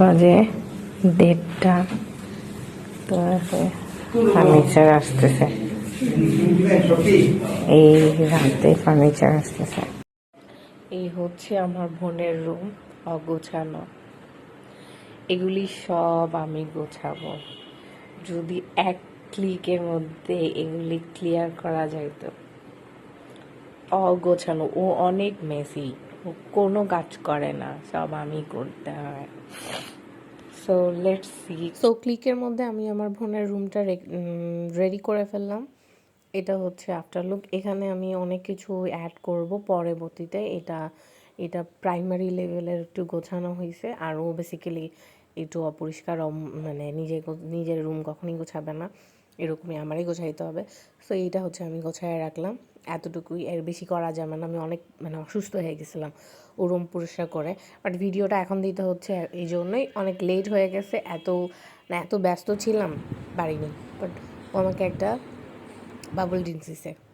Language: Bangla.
বাজে দেড়টা। তো ফার্নিচার আসতেছে। এই রাতে ফার্নিচার আসতেছে। এই হচ্ছে আমার বোনের রুম অগোছানো। এগুলি সব আমি গোছাবো। যদি এক ক্লিকের মধ্যে এগুলি ক্লিয়ার করা যাইত। অগোছানো ও অনেক মেসি ও কোনো কাজ করে না, সব আমি করতে হয়। সো লেটস সি সো ক্লিকের মধ্যে আমি আমার বোনের রুমটা রেডি করে ফেললাম। এটা হচ্ছে আফটার লুক এখানে আমি অনেক কিছু অ্যাড করব পরবর্তীতে। এটা এটা প্রাইমারি লেভেলের একটু গোছানো হয়েছে আর ও বেসিক্যালি একটু অপরিষ্কার মানে নিজে নিজের রুম কখনই গোছাবে না। এরকমই আমারই গোছাইতে হবে। সো এইটা হচ্ছে আমি গোছায় রাখলাম। এতটুকুই। এর বেশি করা যাবে না। আমি অনেক মানে অসুস্থ হয়ে গেছিলাম ও রুম পরিষ্কার করে। বাট ভিডিওটা এখন দিতে হচ্ছে এই জন্যই। অনেক লেট হয়ে গেছে। এত না এত ব্যস্ত ছিলাম, পারিনি। বাট আমাকে একটা বাবল ড্রিঙ্কস দিছে।